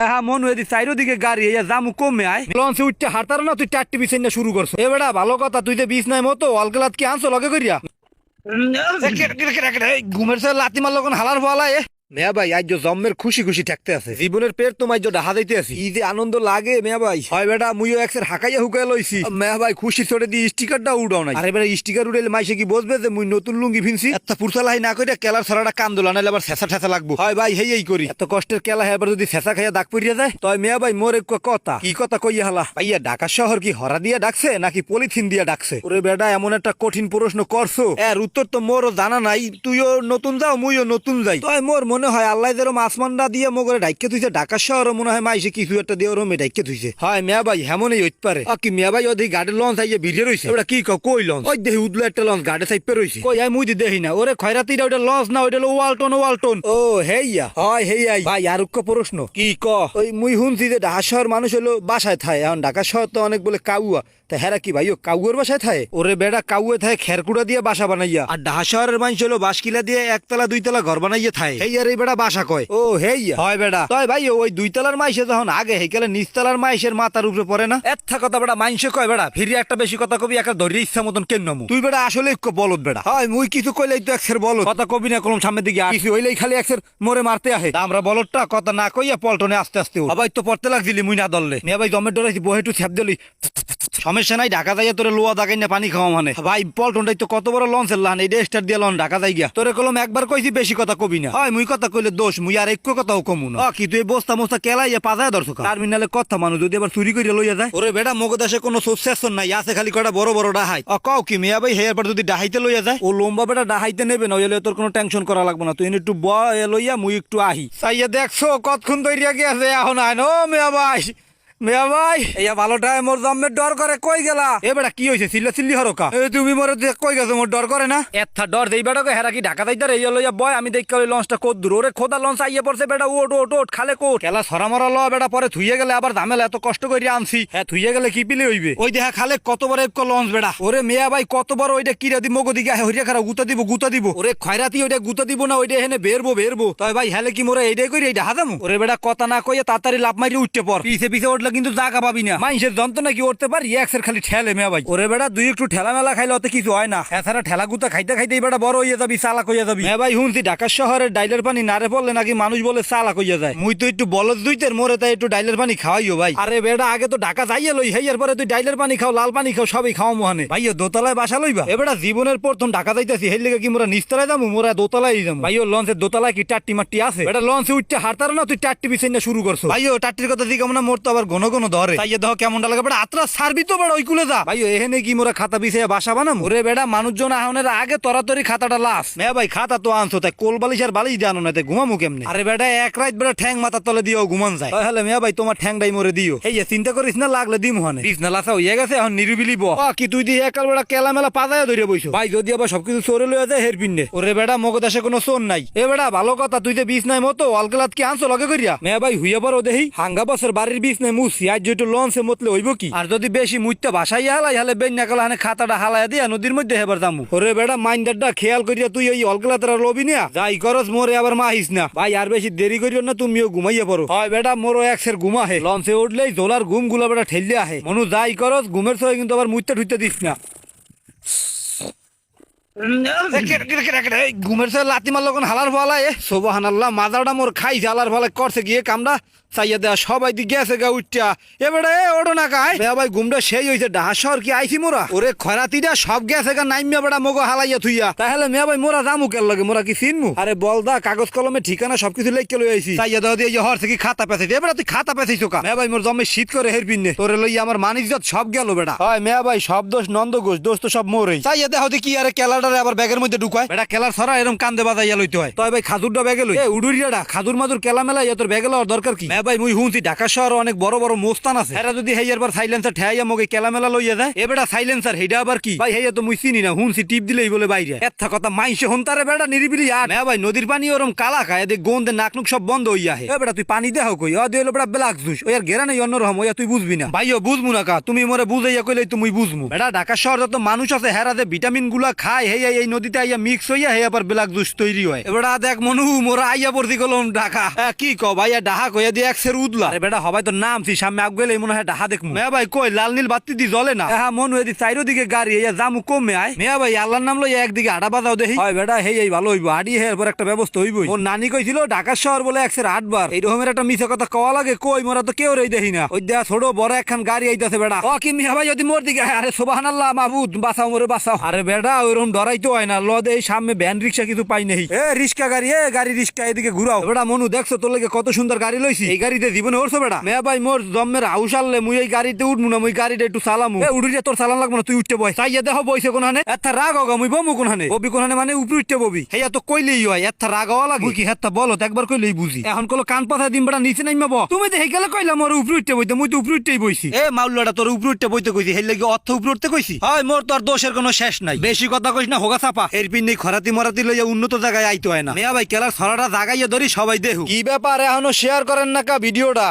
হ্যাঁ মন হয়ে চাইরো দিকে গাড়ি এই জামু কমে আয়। লঞ্চে উঠতে হাঁটার না তুই চারটি বিছাই না শুরু করছ। এ বেড়া ভালো কথা তুই তো বিছ নাই মতো অলকেলাত কি আনছো লগে করিয়া ঘুমের লাতি মারলো কোন হালার ফলা এ? মেয়া ভাই আজ জম্মের খুশি খুশি থাকতে আছে। জীবনের পেট তোমার ডাহা দিতে আছি। ই যে আনন্দ লাগে মেয়া ভাই। হয় বেটা মুইও একসের হাকাইয়া হুকাই লইছি। মেয়া ভাই খুশি চড়ে দিয়ে স্টিকারটা উড়াও নাই। আরে বেটা স্টিকার উড়াইলে মাইসে কি বসবে যে মুই নতুন লুঙ্গি ফিনছি এত পুরসালাই না কইরা কেলার ছড়াটা কান দোলা নাইলে আবার ছেঁচা ঠেসা লাগবো। হয় ভাই হেই এই করি। এত কষ্টের কেলা হয় যদি ছেঁচা খাইয়া দাগ পড়িয়া যায়? তয় মেয়া ভাই মোর এক কথা। কি কথা কইয়া হালা? ভাইয়া ঢাকা শহর কি হরা দিয়া ডাকছে নাকি পলিথিন দিয়া ডাকছে? ওরে বেটা এমন একটা কঠিন প্রশ্ন করছ। এর উত্তর তো মোরও জানা নাই তুইও নতুন যাও মুইও নতুন যাই। তয় মোর মনে হয় আল্লাহ যেরম আসমানটা দিয়ে মগরে ডাইকে তুইছে ঢাকা শহর মনে হয় মাইসে কিছু একটা দিয়ে ওরমে ডাইকে তুইছে হয় মিয়া ভাই হেমনই হইতে পারে। আ কি মিয়া ভাই ওদি গাড়ির লঞ্চ আইয়ে ভিড়ে রইছে। ওটা কি কও কই লঞ্চ? ওই দেহি উদলো একটা লঞ্চ গাড়ি সাইপে রইছে। কই আই মুই দি দেহি না ওরে খয়রাতিটা ওটা লঞ্চ না ওইটা হলো ওয়ালটন ওয়ালটন। ও হেইয়া। হয় হেইয়াই ভাই আর প্রশ্ন। কি ক ওই মুই শুনছি যে ঢাকা শহর মানুষ হলো বাসায় থায় এখন ঢাকা শহর তো অনেক বলে কাউয়া। তা হেরা কি ভাই ও কাউয়ের বাসায় থাকে ওরে বেড়া, কাউয়ে থাকে খেরকুড়া দিয়ে বাসা বানাইয়া। আর ঢাকা শহরের মানুষ হলো বাসকিলা দিয়ে একতলা, দুইতলা ঘর বানাইয়া থাকে এই আর এই বেড়া বাসা কয়? ও হেই, হয় বেড়া। তয় ভাই ওই দুইতলার মাইসে যখন আগে হেকেলে নিচতলার মাইসের মাথার উপরে পড়ে না? এত্থা কথা বেড়া মাইসে কয় বেড়া ফিরি একটা বেশি কথা কবি একটা ধরে ইচ্ছা মতন কেন নমু? তুই বেড়া আসলে বলদ বেড়া? হয়, মুই কিছু কইলেই তো একসের বলদ। কথা কবি না, কলম সামনের দিকে কিছু হইলেই খালি একসের মোরে মারতে আহে। আমরা বলদটা কথা না কইয়া পল্টনে আস্তে আস্তে। আবার তো পড়তে লাগছিলি মুই না দললে। নিয়ে ভাই জমের ডরাইছি, বহে একটু ছ্যাপ দিলি। সমস্যা নাই, ঢাকা যাইয়া তোরে লোয়া দাগাই না পানি খাওয়া মানে ভাই, পল্টনটাই তো কত বড় লঞ্চের লান এই স্টার দিয়ে লন, ঢাকা যাই গিয়া তোরে কলম একবার কইছি, বেশি কথা কবি না। হয়, মুই কথা কইলে দোষ, মুই আর এক কথাও কমু না। কি, তুই বস্তা মস্তা কেলাইয়া পাজায় দর্শক টার্মিনালে কথা মানুষ যদি আবার চুরি করে লইয়া যায়। ওরে বেটা, মগ দেশে কোনো সুসেশন নাই, আছে খালি কটা বড় বড় ডাহাই। অ, কও কি, মিয়া ভাই, হেয়ার পর যদি ডাহাইতে লইয়া যায়? ও, লম্বা বেটা, ডাহাইতে নেবে না হইলে তোর কোনো টেনশন করা লাগবে না। তুই একটু বয় লইয়া মুই একটু আহি। চাইয়া দেখছ, কতক্ষণ দইরিয়া গিয়েছে, এখন আইন। ও, মিয়া ভাই। মিয়া ভাই। এইয়া ভালোটাই মোর জম্মের ডর করে কই গেলা? এ বেটা কি হইছে? চিল্লা চিল্লি হরকা এ তুমি মোর দেখ কই গেছো? মোর ডর করে না? এথা ডর দেই বেটাকে হেরা কি ঢাকা লইয়া বয় আমি দেখ কই লঞ্চটা কত দূর। ওরে খোদা লঞ্চ আইয়ে পড়ছে বেটা ওট ওট ওট খালে কোট। খেলা সরা মরা ল বেটা পরে থুইয়ে গেলে আবার ঝামেলা এত কষ্ট করে আনছি। হ্যাঁ থুইয়ে গেলে কি পিলে হইবে? ওই দেখা খালে কত বড় এক লঞ্চ বেটা। ওরে মিয়া ভাই কত বড় ওইটা কিরা দি মগো দিকে হইরা খারা গুতা দিব গুতা দিব। ওরে খয়রাতি ওইটা গুতা দিব না ওইটা এখানে বেরবো বেরবো। তাই ভাই হেলে কি মোরে এইটাই করি এইটা হাজামু? ওরে বেটা কথা না কইয়ে তাড়াতাড়ি লাভ মারি উঠতে পর। পিছে পিছে উঠলে কিন্তু জায়গা পাবি না। মানুষের যন্ত্রণা কি উঠতে পারি? একসের খালি ঠেলে মেয়া ভাই। ওরে বেটা দুই একটু ঠেলা মেলা খাইলে অত কিছু হয় না। এছাড়া ঠেলা গুতা খাইতে খাইতে বেটা বড় হইয়া যাবি চালাক হইয়া যাবি। হ্যাঁ ভাই শুনছি ঢাকা শহরের ডাইলের পানি নারে পড়লে নাকি মানুষ বলে চালাক হইয়া যায়। মুই তো একটু বলদ দুইতের মোরে তাই একটু ডাইলের পানি খাওয়াইও ভাই। আরে বেটা আগে তো ঢাকা যাইয়া লই হেয়ার পরে তুই ডাইলের পানি খাও লাল পানি খাও সবই খাও মোহানে ভাইও দোতলায় বাসা লইবা? এবারে জীবনের প্রথম ঢাকা যাইতেছি হের লেগে কি মোরা নিচতলায় যাব মোরা দোতলায় যাব ভাইও লঞ্চের দোতলায় কি টাট্টি মাট্টি আছে? এটা লঞ্চে উঠতে হারতার না তুই টাট্টি বিছাই না শুরু করছ। ভাইও টাট্টির কথা দিকে মনে মোর তো আবার ঘন ঘন ধরে তাই দেহ কেমন লাগে। বেটা আত্রা সারবি তো বেড়া ওই কুলে যা। ভাইও এখানে কি মোরা খাতা বিছাইয়া বাসা বানাম? ওরে বেটা মানুষজন আহনের আগে তরাতরি খাতাটা লাস। মেয়া ভাই খাতা তো আনছো তাই কোল বালিশ আর বালিশ জানো না তাই ঘুমামু কেমনে? আরে বেটা এক রাত বেটা ঠ্যাং মাথার তলে দিও ঘুমান যায়। তাহলে মেয়া ভাই তোমার ঠ্যাংটাই মরে দিও। এই যে চিন্তা করিস না লাগলে দিম হানে বিছনা লাসা হইয়া গেছে এখন নিরিবিলি ব। কি তুই দিয়ে একাল বেটা কেলা মেলা পাজায় ধরে বইছো? ভাই যদি আবার সবকিছু চোরে লইয়া যায় হের পিন্নে ওরে বেটা মগদাসে কোনো চোর নাই। এ বেটা ভালো কথা তুই যে বিছ নাই মতো অলগলাত কি আনছো লগে করিয়া? মেয়া ভাই হুইয়া পড়ো দেহি। হাঙ্গা বছর বাড়ির বিছ নাই মুসি আজ যেটু লঞ্চে মতলে হইব কি? আর যদি বেশি মুইতে বাসাই হালাই হালে বেন কালা হানে খাতাটা হালাই দিয়া নদীর মধ্যে হেবার যামু ওরে বেটা মাইন্ডারটা খেয়াল করিয়া তুই ওই অলগলাতরা লবি না যাই করস মোরে আবার মাহিস না। ভাই আর বেশি দেরি করিও না তুমিও ঘুমাইয়া পড়ো। হয় বেটা মোরও একসের ঘুমা হে লঞ্চে উঠলেই জোলার ঘুমগুলা বেটা ঠেললে আহে। মনু যাই করস ঘুমের সময় কিন্তু আবার মুইতে ঠুইতে দিস না। ঘুমের সে লাতি মারলো কোন হালার এ সোবাহান আল্লাহ মাজাটা মোর খাই হালার ফলা করছে গিয়ে কামড়া চাইয়া দেয়া সবাই দি গেছে গা উঠটা। এবারে এ ওটো না কাই বেয়া ভাই ঘুমটা সেই হইছে ডাহাসর কি আইছি মোরা? ওরে খরাতিটা সব গেছে গা নাইমিয়া বেড়া মগো হালাইয়া থুইয়া। তাহলে মেয়া ভাই মোরা জামু কেন লাগে? মোরা কি চিনমু? আরে বলদা কাগজ কলমে ঠিকানা সবকিছু লেখকে লই আইছি। চাইয়া দেওয়া দিয়ে হর থেকে খাতা পেছাইছে এবারে তুই খাতা পেছাইছো কা? মেয়া ভাই মোর জমে শীত করে হের পিন্নে। তোরে লই আমার মানিজ্জত সব গেল বেটা হয় মেয়া ভাই সব দোষ নন্দ ঘোষ দোষ তো সব মোরই। চাইয়া দেহ কি আরে কেলাটারে আবার ব্যাগের মধ্যে ঢুকায়। বেটা কেলার ছড়া এরকম কান্দে বাজাইয়া লইতে হয়। তয় ভাই খাজুরটা ব্যাগে লই। উডুরিয়াটা খাজুর মাদুর কেলা মেলা তোর ব্যাগে লওয়ার দরকার কি? মেয়া ভাই, মুই হুনছি ঢাকা শহরে অনেক বড় বড় মোস্তান আছে। এরা যদি হেয়ার বার সাইলেন্সার ঠেয়াইয়া মগে কেলা মেলা লইয়া যায় এ বেটা সাইলেন্সার হেডা আবার কি? ভাই হেয়া তো মুই চিনি না হুনছি টিপ দিলেই বলে বাইরে। এত কথা মাইসে হন্তারে বেটা, নিরিবিলি আর মেয়া ভাই, নদীর পানি ওরম কালা খায়, এদের গন্ধে, নাকনুক সব বন্ধ হইয়া হে বেটা, তুই পানি দেহ কই? অ দিল বেটা ব্ল্যাক জুস। ওই আর গেরা নেই অন্যরকম ওইয়া তুই বুঝবি না। ভাইও বুঝমু না কা, তুমি মরে বুঝাইয়া কইলে তুমি বুঝমু বেটা, ঢাকা শহর যত মানুষ আছে, হেরা যে ভিটামিনগুলা খায় হে এই নদীতে আইয়া মিক্স হইয়া হে আবার ব্ল্যাক জুস তৈরি হয়। এবারে দেখ মনু, মোরা আইয়া পড়তি গেলাম ঢাকা। কি ক ভাইয়া ডাহা কইয়া দিয়ে একসের উদলা। বেটা হবাই তো নামছি সামনে আগ গেলে মনে হয় ডাহা দেখমু মেয়া ভাই কই লাল নীল বাতি দি জ্বলে না? হ্যাঁ মন হয়ে চাইরো দিকে গাড়ি এই জামু কমে আয়। মেয়া ভাই আল্লাহর নাম লই একদিকে আডা বাজাও দেখি। হয় বেটা হেই এই ভালো হইব আডি হে এরপর একটা ব্যবস্থা হইবই। ওর নানি কইছিল ঢাকা শহর বলে একসের আটবার। এই রকমের একটা মিছে কথা কওয়া লাগে কই মোরা তো কেউ রই দেখি না। ওই দেখা ছোট বড় একখান গাড়ি আইতাছে বেটা। ও কি মিয়া ভাই যদি মোর দিকে আরে সুবহানাল্লাহ মাহবুদ বাঁচাও মোরে বাঁচাও। আরে বেটা ওইরকম ডরাইতে হয় না। লদ এই সামনে ভ্যান রিক্সা কিছু পাই নাই। এ রিক্সা গাড়ি এ গাড়ি রিক্সা এদিকে ঘুরাও। বেটা মনু দেখছ তোর লাগে কত সুন্দর গাড়ি লইছি? এই গাড়িতে দিব জীবনে উঠছো বেটা? মেয়া ভাই মোর জম্মের হাউস আনলে মুই এই গাড়িতে উঠমু না মুই গাড়িটা একটু চালামু। এ উড়ি তোর চালান লাগবো না তুই উঠতে বয় চাইয়া দেখো বইছে কোন কোনহানে এথা রাগ হগা মুই বমু কোনহানে ববি কোনহানে মানে উপরে উঠতে ববি। হেয়া তো কইলেই হয় এথা রাগ হওয়া লাগে। কি হেত্তা বলো একবার কইলেই বুঝি। এখন কলো কান পাথা দিন বেটা নিচে নাইমা ব তুমি তো হেগেলে কইলা মোর উপরে উঠতে বইতে মুই তো উপরে উঠতেই বইছি। এ মাউলাটা তোর উপরে উঠতে বইতে কইছি হেই লাগি অর্থ উপরে উঠতে কইছি? হয় মোর তোর দোষের কোনো শেষ নাই। বেশি কথা কইস না হোগা চাপা। এর নেই খরাতি মরাতি লইয়া উন্নত জায়গায় আইতো হয় না। মেয়া ভাই কেলার ছড়াটা জাগাইয়া ধরি সবাই দেহু কি ব্যাপার এখনও শেয়ার করেন না কা ভিডিওটা।